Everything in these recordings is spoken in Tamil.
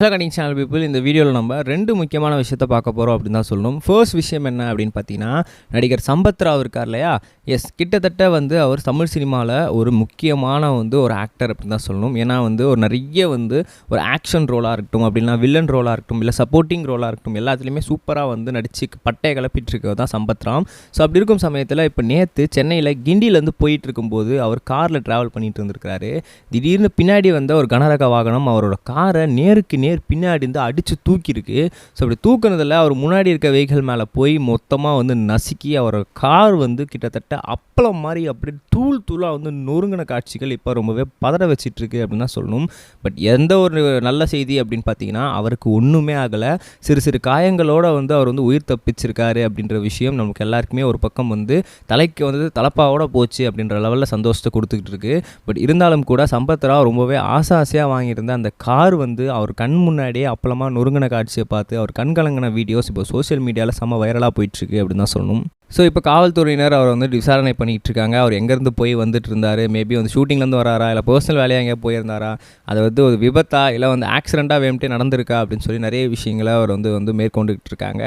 ஹலோ கனிங் சேனல் பீப்புள் இந்த வீடியோவில் நம்ம ரெண்டு முக்கியமான விஷயத்த பார்க்க போகிறோம் அப்படின்னு தான் சொல்லணும். ஃபர்ஸ்ட் விஷயம் என்ன அப்படின்னு பார்த்தீங்கன்னா நடிகர் சம்பத் ராவ் இருக்கார் இல்லையா? எஸ் கிட்டத்தட்ட வந்து அவர் தமிழ் சினிமாவில் ஒரு முக்கியமான வந்து ஒரு ஆக்டர் அப்படின்னு தான் சொல்லணும். ஏன்னா வந்து ஒரு நிறைய வந்து ஒரு ஆக்ஷன் ரோலாக இருக்கட்டும் அப்படின்னா வில்லன் ரோலாக இருக்கட்டும் இல்லை சப்போர்ட்டிங் ரோலாக இருக்கட்டும் எல்லாத்துலேயுமே சூப்பராக வந்து நடித்து பட்டையை கிளப்பிட்டு தான் சம்பத் ராம் ஸோ அப்படி இருக்கும் சமயத்தில் இப்போ நேற்று சென்னையில் கிண்டியிலேருந்து போயிட்டு இருக்கும்போது அவர் காரில் ட்ராவல் பண்ணிட்டு இருந்திருக்கிறாரு. திடீர்னு பின்னாடி வந்த ஒரு கனரக வாகனம் அவரோட காரை நேருக்கு நேர் பின்னாடி இருந்து அடித்து தூக்கியிருக்கு. ஸோ அப்படி தூக்குனதில் அவர் முன்னாடி இருக்க வெஹிக்கிள் மேலே போய் மொத்தமாக வந்து நசுக்கி அவரோட கார் வந்து கிட்டத்தட்ட அப்பளம் மாதிரி அப்படியே தூள் தூளாக வந்து நொறுங்கின காட்சிகள் இப்போ ரொம்பவே பதற வச்சிட்ருக்கு அப்படின்னு தான் சொல்லணும். பட் எந்த ஒரு நல்ல செய்தி அப்படின்னு பார்த்தீங்கன்னா அவருக்கு ஒன்றுமே ஆகலை. சிறு சிறு காயங்களோட வந்து அவர் வந்து உயிர் தப்பிச்சிருக்காரு அப்படின்ற விஷயம் நமக்கு எல்லாருக்குமே ஒரு பக்கம் வந்து தலைக்கு வந்து தலப்பாவோட போச்சு அப்படின்ற லெவலில் சந்தோஷத்தை கொடுத்துக்கிட்டு இருக்கு. பட் இருந்தாலும் கூட சம்பத் ராவ் ரொம்பவே ஆசை ஆசையாக வாங்கியிருந்த அந்த கார் வந்து அவர் கண் முன்னாடியே அப்பளமா நொறுங்கின காட்சியை பார்த்து அவர் கண் கலங்கின வீடியோஸ் இப்போ சோஷியல் மீடியாவில் செம்ம வைரலாக போயிட்டுருக்கு அப்படின்னு தான் சொல்லணும். ஸோ இப்போ காவல்துறையினர் அவர் வந்து விசாரணை பண்ணிகிட்டு இருக்காங்க அவர் எங்கேருந்து போய் வந்துட்டு இருந்தார் மேபி வந்து ஷூட்டிங்லேருந்து வராரா? இல்லை பர்சனல் வேலையாக எங்கேயா போயிருந்தாரா? அது வந்து ஒரு விபத்தா? இல்லை வந்து ஆக்சிடெண்ட்டாக வேம்ட்டே நடந்திருக்கா? அப்படின்னு சொல்லி நிறைய விஷயங்களை அவர் வந்து வந்து மேற்கொண்டுகிட்டு இருக்காங்க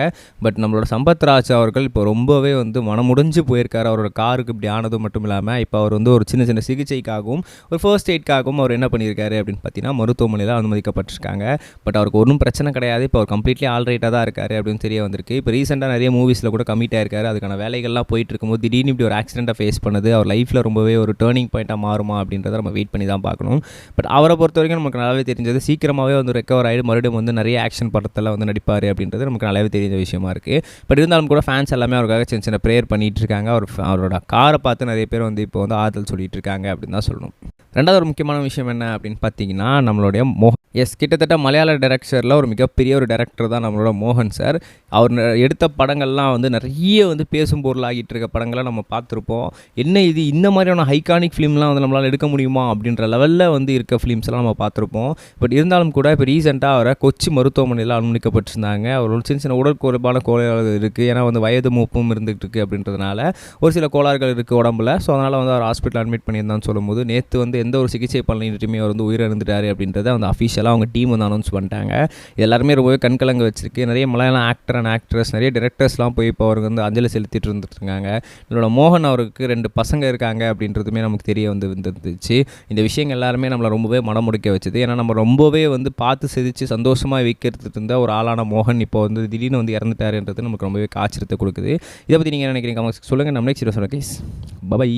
பட் நம்மளோட சம்பத் ராஜ் அவர்கள் இப்போ ரொம்பவே வந்து மனமுடிஞ்சு போயிருக்காரு. அவரோட காருக்கு இப்படி ஆனது மட்டும் இல்லாமல் இப்போ அவர் வந்து ஒரு சின்ன சின்ன சிகிச்சைக்காகவும் ஒரு ஃபர்ஸ்ட் எய்ட்காகவும் அவர் என்ன பண்ணியிருக்காரு அப்படின்னு பார்த்தீங்கன்னா மருத்துவமனையில் அனுமதிக்கப்பட்டிருக்காங்க. பட் அவருக்கு ஒன்றும் பிரச்சனை கிடையாது. இப்போ அவர் கம்ப்ளீட்லி ஆல்ரைட்டாக தான் இருக்காரு அப்படின்னு தெரிய வந்திருக்கு. இப்போ ரீசெண்டாக நிறைய மூவிஸில் கூட கமிட் ஆயிருக்காரு. அதுக்கான வேலைகள்லாம் போயிட்டு இருக்கும்போது திடீர்னு இப்படி ஒரு ஆக்சிடெண்ட்டை ஃபேஸ் பண்ணது. அவர் லைஃப்பில் ரொம்பவே ஒரு டேர்னிங் பாயிண்ட்டாக மாறுமா அப்படின்றத நம்ம வெயிட் பண்ணி தான் பார்க்கணும். பட் அவரை பொறுத்த வரைக்கும் நமக்கு நல்லாவே தெரிஞ்சது சீக்கிரமாகவே வந்து ரெக்கவர் ஆகிடு மறுபடியும் வந்து நிறைய ஆக்ஷன் படத்தில் வந்து நடிப்பார் அப்படின்றது நமக்கு நல்லாவே தெரிஞ்ச விஷயமா இருக்குது பட் இருந்தாலும் கூட ஃபேன்ஸ் எல்லாமே அவருக்காக சின்ன சின்ன ப்ரேயர் பண்ணிகிட்டு இருக்காங்க. அவர் அவரோட காரை பார்த்து நிறைய பேர் வந்து இப்போ வந்து ஆறுதல் சொல்லிட்டு இருக்காங்க அப்படின்னு தான் சொல்லணும். ரெண்டாவது ஒரு முக்கியமான விஷயம் என்ன அப்படின்னு பார்த்தீங்கன்னா நம்மளுடைய மோ எஸ் கிட்டத்தட்ட மலையாள டேரக்டரில் ஒரு மிகப்பெரிய ஒரு டேரக்டர் தான் நம்மளோட மோகன் சார். அவர் ந- எடுத்த படங்கள்லாம் வந்து நிறைய வந்து பேசும் பொருளாகிட்டு இருக்க படங்களை நம்ம பார்த்துருப்போம். என்ன இது இந்த மாதிரியான ஹைகானிக் ஃபிலிம்லாம் வந்து நம்மளால் எடுக்க முடியுமா அப்படின்ற லெவலில் வந்து இருக்க ஃபிலிம்ஸ்லாம் நம்ம பார்த்துருப்போம். பட் இருந்தாலும் கூட இப்போ ரீசெண்டாக அவரை கொச்சி மருத்துவமனையில் அனுமதிக்கப்பட்டிருந்தாங்க. அவரோட சின்ன சின்ன உடல் கோளாறுகள் இருக்குது ஏன்னா வந்து வயது மூப்பும் இருந்துகிட்டு இருக்குது அப்படின்றதுனால ஒரு சில கோளாறுகள் இருக்குது உடம்புல. ஸோ அதனால் வந்து அவர் ஹாஸ்பிட்டல் அட்மிட் பண்ணியிருந்தான்னு சொல்லும்போது நேற்று வந்து எந்த ஒரு சிகிச்சை பலனிட்டுமே அவர் வந்து உயிரிழந்துட்டார் அப்படின்றத அந்த அஃபிஷியலாக அவங்க டீம் வந்து அனௌன்ஸ் பண்ணிட்டாங்க. எல்லாருமே ரொம்பவே கண்கலங்க வச்சிருக்கு. நிறைய மலையாளம் ஆக்டர் அண்ட் ஆக்ட்ரஸ் நிறைய டிரெக்டர்ஸ்லாம் போய் இப்போ அவருக்கு வந்து அஞ்சலி செலுத்திட்டு இருந்துருக்காங்க. என்னோட மோகன் அவருக்கு ரெண்டு பசங்க இருக்காங்க அப்படின்றதுமே நமக்கு தெரிய வந்து வந்துருந்துச்சு. இந்த விஷயங்கள் எல்லாருமே நம்மளை ரொம்பவே மனமுடிக்க வச்சது. ஏன்னா நம்ம ரொம்பவே வந்து பார்த்து சிரித்து சந்தோஷமாக வைக்கிறது இருந்த ஒரு ஆளான மோகன் இப்போ வந்து திடீர்னு வந்து இறந்துட்டாருன்றது நமக்கு ரொம்பவே காய்ச்சலத்தை கொடுக்குது. இதை பற்றி நீங்கள் நினைக்கிறீங்க? சொல்லுங்கள் நம்ம நெக்ஸ்ட் சொல்லுங்கள் கைஸ் பபாய்